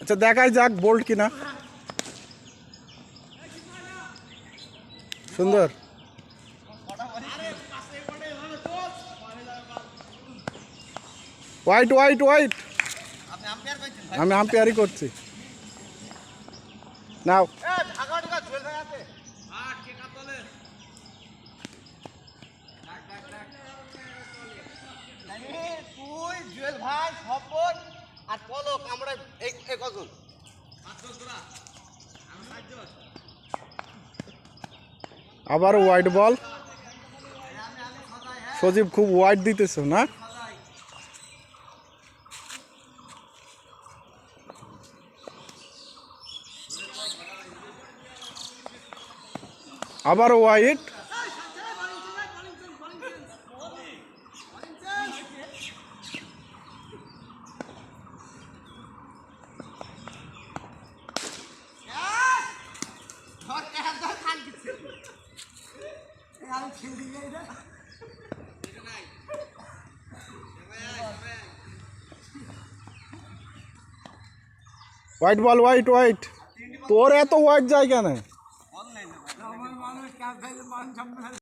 अच्छा देखाई जाक बोल्ड किना सुंदर वाइट वाइट वाइट आपने अंपायर কইছেন আমি আম্পায়ারি করছি নাও আঘাড়ে কা জয়েল ভাগ আছে আট কে কতলে নাক নাক নাক কই জয়েল ভাগ কখন আবার ওয়াইড বল সজীব খুব ওয়াইড দিতেছ না আবার wide wide ball wide wide तोर है तो व्हाइट जाए क्या